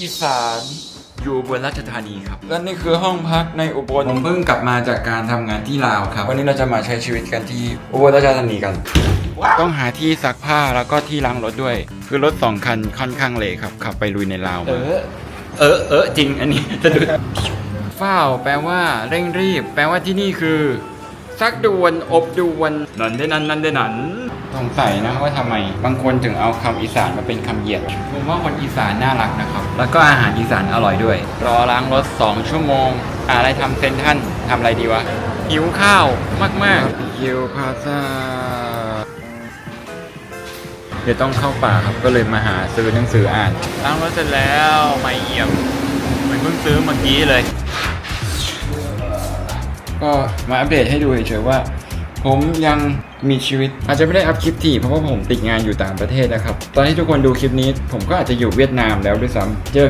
อีสานอยู่อุบนราชธานีครับ และนี่คือห้องพักในอุบลผมเพิ่งกลับมาจากการทำงานที่ลาวครับ วันนี้เราจะมาใช้ชีวิตกันที่อุบลราชธานีกัน ต้องหาที่ซักผ้าแล้วก็ที่ล้างรถด้วย คือรถสองคันค่อนข้างเละครับขับไปลุยในลาวเอมา อเออเออจริงอันนี้สะดุดฝ้าวแปลว่าเร่งรีบ แปลว่าที่นี่คือ ซักด่วนอบด่วนนันได้นั้นนันได้นั้น สงสัยนะว่าทำไม บางคนถึงเอาคำอีสานมาเป็นคำเหยียดผมว่าคนอีสานน่ารักนะครับ แล้วก็อาหารอีสานอร่อยด้วย รอล้างรถ 2 ชั่วโมง อะไรทำเซนทรันทำอะไรดีวะ หิวข้าวมากๆหิวพาซาเดี๋ยวต้องเข้าป่าครับก็เลยมาหาซื้อหนังสืออ่านล้างรถเสร็จแล้วไม่เอี่ยมเหมือนเพิ่งซื้อเมื่อกี้เลย ก็มาอัปเดตให้ดูเฉยๆว่า ผมยังมีชีวิต อาจจะไม่ได้อัพคลิปถี่เพราะว่าผมติดงานอยู่ต่างประเทศนะครับ ตอนที่ทุกคนดูคลิปนี้ ผมก็อาจจะอยู่เวียดนามแล้วด้วยซ้ำเจอ